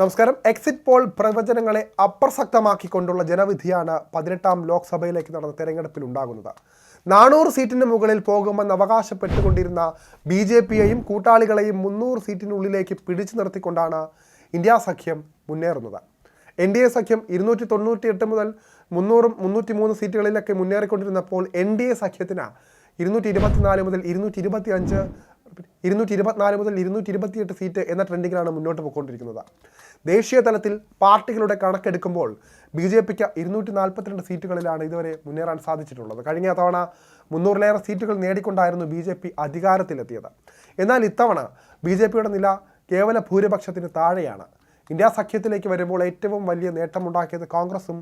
നമസ്കാരം. Exit poll പ്രവചനങ്ങളെ അപ്രസക്തമാക്കിക്കൊണ്ടുള്ള ജനവിധിയാണ് പതിനെട്ടാം ലോക്സഭയിലേക്ക് നടന്ന തെരഞ്ഞെടുപ്പിൽ ഉണ്ടാകുന്നത്. നാനൂറ് സീറ്റിന് മുകളിൽ പോകുമെന്ന് അവകാശപ്പെട്ടുകൊണ്ടിരുന്ന ബി ജെ പിയെയും കൂട്ടാളികളെയും മുന്നൂറ് സീറ്റിനുള്ളിലേക്ക് പിടിച്ചു നിർത്തിക്കൊണ്ടാണ് ഇന്ത്യ സഖ്യം മുന്നേറുന്നത്. എൻ ഡി എ സഖ്യം ഇരുന്നൂറ്റി തൊണ്ണൂറ്റി എട്ട് മുതൽ മുന്നൂറും മുന്നൂറ്റി മൂന്ന് സീറ്റുകളിലൊക്കെ മുന്നേറിക്കൊണ്ടിരുന്നപ്പോൾ എൻ ഡി എ സഖ്യത്തിന് ഇരുന്നൂറ്റി ഇരുപത്തിനാല് മുതൽ ഇരുന്നൂറ്റി ഇരുപത്തി അഞ്ച് ഇരുന്നൂറ്റി ഇരുപത്തിനാല് മുതൽ ഇരുന്നൂറ്റി ഇരുപത്തിയെട്ട് സീറ്റ് എന്ന ട്രെൻഡിങ്ങിലാണ് മുന്നോട്ട് പോയിക്കൊണ്ടിരിക്കുന്നത്. ദേശീയ തലത്തിൽ പാർട്ടികളുടെ കണക്കെടുക്കുമ്പോൾ ബി ജെ പിക്ക് ഇരുന്നൂറ്റി നാൽപ്പത്തിരണ്ട് സീറ്റുകളിലാണ് ഇതുവരെ മുന്നേറാൻ സാധിച്ചിട്ടുള്ളത്. കഴിഞ്ഞ തവണ മുന്നൂറിലേറെ സീറ്റുകൾ നേടിക്കൊണ്ടായിരുന്നു ബി ജെ പി അധികാരത്തിലെത്തിയത്. എന്നാൽ ഇത്തവണ ബി ജെ പിയുടെ നില കേവല ഭൂരിപക്ഷത്തിന് താഴെയാണ്. ഇന്ത്യ സഖ്യത്തിലേക്ക് വരുമ്പോൾ ഏറ്റവും വലിയ നേട്ടമുണ്ടാക്കിയത് കോൺഗ്രസും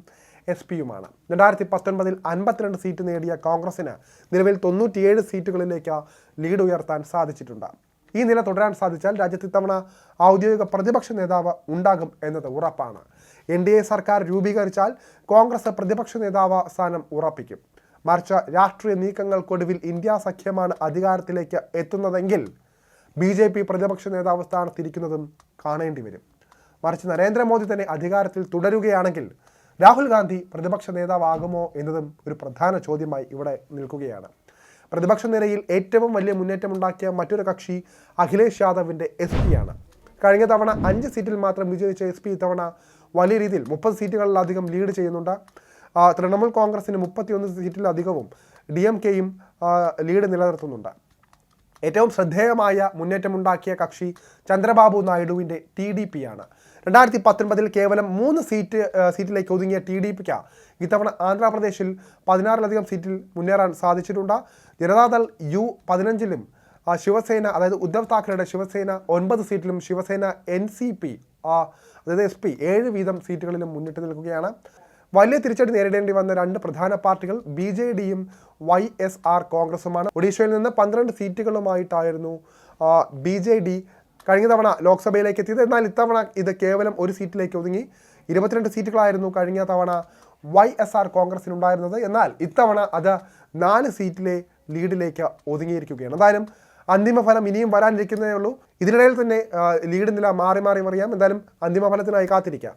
എസ് പിയുമാണ്. രണ്ടായിരത്തി പത്തൊൻപതിൽ അൻപത്തിരണ്ട് സീറ്റ് നേടിയ കോൺഗ്രസിന് നിലവിൽ തൊണ്ണൂറ്റിയേഴ് സീറ്റുകളിലേക്ക് ലീഡ് ഉയർത്താൻ സാധിച്ചിട്ടുണ്ട്. ഈ നില തുടരാൻ സാധിച്ചാൽ രാജ്യത്ത് ഇത്തവണ ഔദ്യോഗിക പ്രതിപക്ഷ നേതാവ് ഉണ്ടാകും എന്നത് ഉറപ്പാണ്. എൻ ഡി എ സർക്കാർ രൂപീകരിച്ചാൽ കോൺഗ്രസ് പ്രതിപക്ഷ നേതാവ് സ്ഥാനം ഉറപ്പിക്കും. മറിച്ച് രാഷ്ട്രീയ നീക്കങ്ങൾക്കൊടുവിൽ ഇന്ത്യ സഖ്യമാണ് അധികാരത്തിലേക്ക് എത്തുന്നതെങ്കിൽ ബി ജെ പി പ്രതിപക്ഷ നേതാവ് സ്ഥാനത്തിരിക്കുന്നതും കാണേണ്ടി വരും മറിച്ച് നരേന്ദ്രമോദി തന്നെ അധികാരത്തിൽ തുടരുകയാണെങ്കിൽ രാഹുൽ ഗാന്ധി പ്രതിപക്ഷ നേതാവാകുമോ എന്നതും ഒരു പ്രധാന ചോദ്യമായി ഇവിടെ നിൽക്കുകയാണ്. പ്രതിപക്ഷ നിരയിൽ ഏറ്റവും വലിയ മുന്നേറ്റമുണ്ടാക്കിയ മറ്റൊരു കക്ഷി അഖിലേഷ് യാദവിന്റെ എസ് പിയാണ് കഴിഞ്ഞ തവണ അഞ്ച് സീറ്റിൽ മാത്രം വിജയിച്ച എസ് പി ഇത്തവണ വലിയ രീതിയിൽ മുപ്പത് സീറ്റുകളിലധികം ലീഡ് ചെയ്യുന്നുണ്ട്. തൃണമൂൽ കോൺഗ്രസിന് മുപ്പത്തിയൊന്ന് സീറ്റിലധികവും ഡി എം കെയും ലീഡ് നിലനിർത്തുന്നുണ്ട്. ഏറ്റവും ശ്രദ്ധേയമായ മുന്നേറ്റമുണ്ടാക്കിയ കക്ഷി ചന്ദ്രബാബു നായിഡുവിന്റെ ടി ഡി പി ആണ് രണ്ടായിരത്തി പത്തൊൻപതിൽ കേവലം മൂന്ന് സീറ്റ് സീറ്റിലേക്ക് ഒതുങ്ങിയ ടി ഡി പിക്ക് ഇത്തവണ ആന്ധ്രാപ്രദേശിൽ പതിനാറിലധികം സീറ്റിൽ മുന്നേറാൻ സാധിച്ചിട്ടുണ്ട്. ജനതാദൾ യു പതിനഞ്ചിലും ശിവസേന അതായത് ഉദ്ധവ് താക്കറെയുടെ ശിവസേന ഒൻപത് സീറ്റിലും ശിവസേന എൻ സി പി അതായത് എസ് പി ഏഴ് വീതം സീറ്റുകളിലും മുന്നിട്ട് നിൽക്കുകയാണ്. വലിയ തിരിച്ചടി നേരിടേണ്ടി വന്ന രണ്ട് പ്രധാന പാർട്ടികൾ ബി ജെ ഡിയും വൈ എസ് ആർ കോൺഗ്രസുമാണ്. ഒഡീഷയിൽ നിന്ന് പന്ത്രണ്ട് സീറ്റുകളുമായിട്ടായിരുന്നു ബി ജെ ഡി കഴിഞ്ഞ തവണ ലോക്സഭയിലേക്ക് എത്തിയത്. എന്നാൽ ഇത്തവണ ഇത് കേവലം ഒരു സീറ്റിലേക്ക് ഒതുങ്ങി. ഇരുപത്തിരണ്ട് സീറ്റുകളായിരുന്നു കഴിഞ്ഞ തവണ വൈ എസ് ആർ കോൺഗ്രസിനുണ്ടായിരുന്നത്. എന്നാൽ ഇത്തവണ അത് നാല് സീറ്റിലെ ലീഡിലേക്ക് ഒതുങ്ങിയിരിക്കുകയാണ്. എന്തായാലും അന്തിമഫലം ഇനിയും വരാനിരിക്കുന്നതേ ഉള്ളൂ. ഇതിനിടയിൽ തന്നെ ലീഡ് നില മാറി മാറി മറിയാം. എന്തായാലും അന്തിമഫലത്തിനായി കാത്തിരിക്കാം.